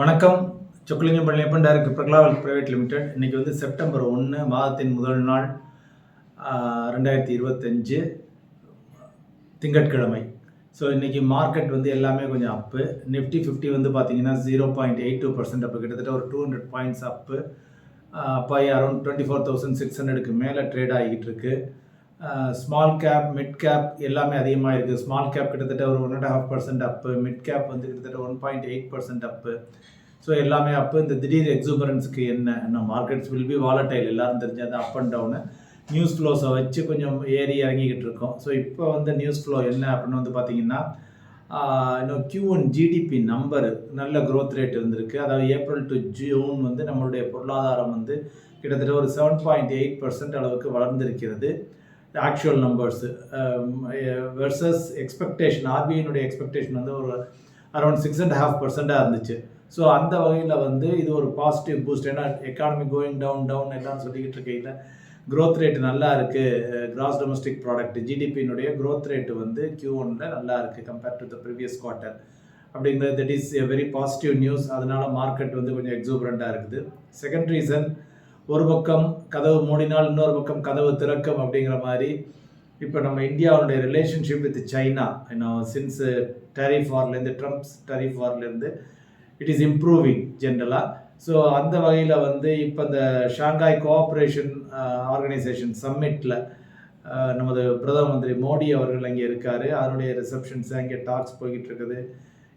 வணக்கம். சொக்கலிங்கம் பள்ளியப்பன் டைரக்டர் பிரகலாவல் private limited. இன்றைக்கி வந்து செப்டம்பர் ஒன்று மாதத்தின் முதல் நாள் ரெண்டாயிரத்தி இருபத்தஞ்சு திங்கட்கிழமை. ஸோ இன்றைக்கி மார்க்கெட் வந்து எல்லாமே கொஞ்சம் அப்பு நிஃப்டி ஃபிஃப்டி வந்து பார்த்தீங்கன்னா zero point eight two percent அப்போ கிட்டத்தட்ட ஒரு டூ ஹண்ட்ரட் பாயிண்ட்ஸ் அப்பு அப்போ around twenty four thousand six ஹண்ட்ரடுக்கு மேலே ட்ரேட் ஆகிட்டு இருக்குது ஸ்மால் கேப் மிட் கேப் எல்லாமே அதிகமாக இருக்குது ஸ்மால் கேப் கிட்டத்தட்ட ஒரு one and half percent up mid cap வந்து கிட்டத்தட்ட one point eight percent up so எல்லாமே அப்போ இந்த திடீர் எக்ஸூபரன்ஸுக்கு என்ன? என்ன மார்க்கெட்ஸ் வில் பி வாலட்டைல் எல்லாரும் தெரிஞ்சது அப் அண்ட் டவுனு நியூஸ் ஃப்ளோஸை வச்சு கொஞ்சம் ஏறி இறங்கிக்கிட்டு இருக்கோம். ஸோ இப்போ வந்து நியூஸ் ஃப்ளோ என்ன அப்படின்னு வந்து பார்த்தீங்கன்னா இன்னும் கியூ ஒன் ஜிடிபி நம்பர் நல்ல க்ரோத் ரேட் இருந்திருக்கு. அதாவது ஏப்ரல் டு ஜூன் வந்து நம்மளுடைய பொருளாதாரம் வந்து கிட்டத்தட்ட ஒரு செவன் பாயிண்ட் எயிட் பர்சன்ட் அளவுக்கு வளர்ந்திருக்கிறது. ஆக்சுவல் நம்பர்ஸு வெர்சஸ் எக்ஸ்பெக்டேஷன் ஆர்பிஐனுடைய எக்ஸ்பெக்டேஷன் வந்து ஒரு அரௌண்ட் சிக்ஸ் அண்ட் ஹாஃப் பர்சண்ட்டாக இருந்துச்சு. ஸோ அந்த வகையில் வந்து இது ஒரு பாசிட்டிவ் பூஸ்ட் ஏன்னா எக்கானமி கோயிங் டவுன் டவுன் எல்லாம் சொல்லிக்கிட்டு இருக்கையில் க்ரோத் ரேட் நல்லா இருக்குது கிராஸ் டொமஸ்டிக் ப்ராடக்ட் ஜிடிபியினுடைய க்ரோத் ரேட்டு வந்து கியூ ஒனில் நல்லா இருக்குது compared to the previous quarter அப்படிங்கிறது that is a very positive news அதனால் மார்க்கெட் வந்து கொஞ்சம் எக்ஸூபரண்ட்டாக இருக்குது. செகண்ட் ரீசன் ஒரு பக்கம் கதவு மூடினால் இன்னொரு பக்கம் கதவு திறக்கும் அப்படிங்கிற மாதிரி. இப்போ நம்ம இந்தியாவுடைய ரிலேஷன்ஷிப் வித் சைனா இன்னும் சின்ஸ் டரிஃப் வார்லேருந்து ட்ரம்ப்ஸ் டரிஃப் வார்லேருந்து இட் இஸ் இம்ப்ரூவிங் ஜென்ரலாக ஸோ அந்த வகையில் வந்து இப்போ இந்த ஷாங்காய் கோஆப்ரேஷன் ஆர்கனைசேஷன் சம்மிட்டில் நமது பிரதம மந்திரி மோடி அவர்கள் அங்கே இருக்கார். அதனுடைய ரிசப்ஷன்ஸ் அங்கே டாக்ஸ் போய்கிட்டு இருக்குது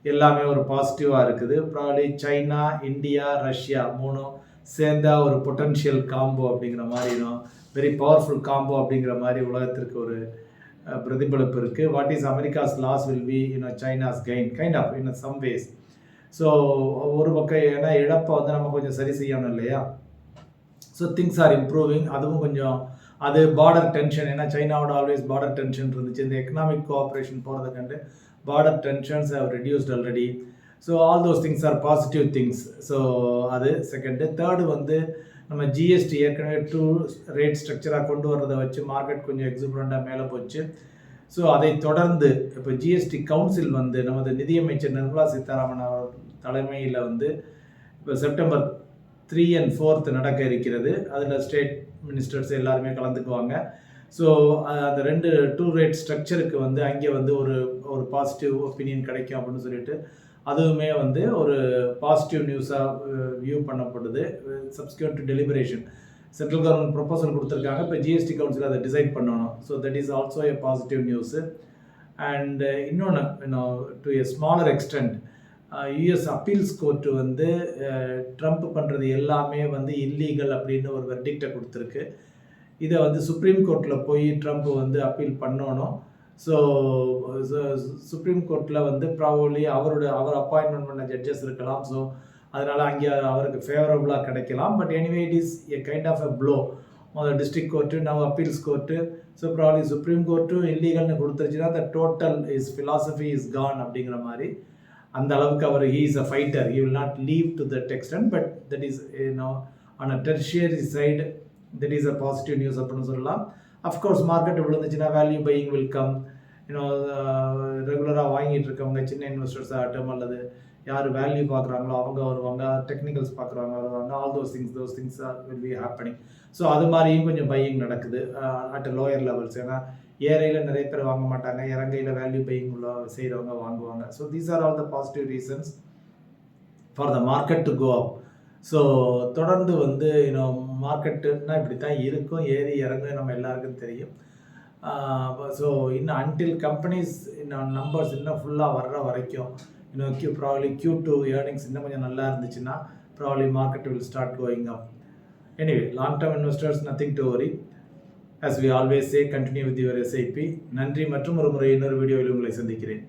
எல்லாமே ஒரு பாசிட்டிவாக இருக்குது. ப்ராப்ளி சைனா இந்தியா ரஷ்யா மூணும் சேர்ந்தா ஒரு பொட்டன்ஷியல் காம்போ அப்படிங்கிற மாதிரி வெரி பவர்ஃபுல் காம்போ அப்படிங்கிற மாதிரி உலகத்திற்கு ஒரு பிரதிபலிப்பு இருக்குது what is America's loss will be you know China's gain kind of in some ways so ஒரு பக்கம் ஏன்னா இழப்பை வந்து நம்ம கொஞ்சம் சரி செய்யணும் இல்லையா? ஸோ திங்ஸ் ஆர் இம்ப்ரூவிங் அதுவும் கொஞ்சம் அது பார்டர் டென்ஷன் ஏன்னா சைனாவோட ஆல்வேஸ் பார்டர் டென்ஷன் இருந்துச்சு. இந்த எக்கனாமிக் கோஆப்ரேஷன் போகிறத கண்டு border tensions have reduced already so all those things are positive things so அது செகண்டு தேர்டு வந்து நம்ம ஜிஎஸ்டி ஏற்கனவே டூ ரேட் ஸ்ட்ரக்சராக கொண்டு வர்றதை வச்சு மார்க்கெட் கொஞ்சம் எக்ஸிபரண்ட்டாக மேலே போச்சு. ஸோ அதை தொடர்ந்து இப்போ ஜிஎஸ்டி கவுன்சில் வந்து நமது நிதியமைச்சர் நிர்மலா சீதாராமன் அவர் தலைமையில் வந்து இப்போ செப்டம்பர் த்ரீ அண்ட் ஃபோர்த் நடக்க இருக்கிறது. அதில் ஸ்டேட் மினிஸ்டர்ஸ் எல்லாருமே கலந்துக்குவாங்க. ஸோ அந்த ரெண்டு டூ ரேட் ஸ்ட்ரக்சருக்கு வந்து அங்கே வந்து ஒரு ஒரு பாசிட்டிவ் ஒப்பீனியன் கிடைக்கும் அப்படின்னு சொல்லிட்டு அதுவுமே வந்து ஒரு பாசிட்டிவ் நியூஸாக வியூ பண்ணப்படுது. Subsequent deliberation central government proposal கொடுத்துருக்காங்க. இப்போ ஜிஎஸ்டி கவுன்சில் அதை டிசைட் பண்ணணும். So that is also a positive news and இன்னொன்று இன்னும் to a smaller extent US appeals court வந்து ட்ரம்ப் பண்ணுறது எல்லாமே வந்து இல்லீகல் அப்படின்னு ஒரு வெர்டிக்டை கொடுத்துருக்கு. இதை வந்து சுப்ரீம் கோர்ட்டில் போய் ட்ரம்ப் வந்து அப்பீல் பண்ணணும். ஸோ சுப்ரீம் கோர்ட்டில் வந்து ப்ராபப்ளி அவரோட அவர் அப்பாயின்மெண்ட் பண்ண ஜட்ஜஸ் இருக்கலாம். ஸோ அதனால் அங்கே அவருக்கு ஃபேவரபுளாக கிடைக்கலாம். But anyway it is a kind of a blow முதல் district court now appeals court so probably Supreme கோர்ட்டும் இல்லீகல்னு கொடுத்துருச்சுன்னா the total is philosophy is gone அப்படிங்கிற மாதிரி. அந்த அளவுக்கு அவர் he is a fighter he will not leave to that extent but that is no on a tertiary side that is a positive news அப்படின்னு சொல்லலாம். Of course market விழுந்துச்சுன்னா value buying will come you know ரெகுலராக வாங்கிட்டு இருக்கவங்க சின்ன investors ஆகட்டும் அல்லது யார் value பார்க்குறாங்களோ அவங்க வருவாங்க டெக்னிக்கல்ஸ் பார்க்குறவங்க வருவாங்க all those things those things will be happening so அது மாதிரியும் கொஞ்சம் பையிங் நடக்குது அட் லோயர் லெவல்ஸ் ஏன்னா ஏரையில் நிறைய பேர் வாங்க மாட்டாங்க இறங்கையில் வேல்யூ பையிங் உள்ள செய்கிறவங்க வாங்குவாங்க. So these are all the positive reasons for the market to go up so தொடர்ந்து வந்து இன்னும் மார்க்கெட்டுன்னா இப்படி தான் இருக்கும். ஏறி இறங்கும் நம்ம எல்லாருக்கும் தெரியும். ஸோ இன்னும் அன்டில் கம்பெனிஸ் இன்னும் நம்பர்ஸ் இன்னும் ஃபுல்லாக வர்ற வரைக்கும் இன்னும் Q probably Q two earnings இன்னும் கொஞ்சம் நல்லா இருந்துச்சுன்னா probably market will start going up anyway long term investors nothing to worry as we always say continue with your SIP நன்றி மற்றும் ஒரு முறை இன்னொரு வீடியோவில் உங்களை சந்திக்கிறேன்.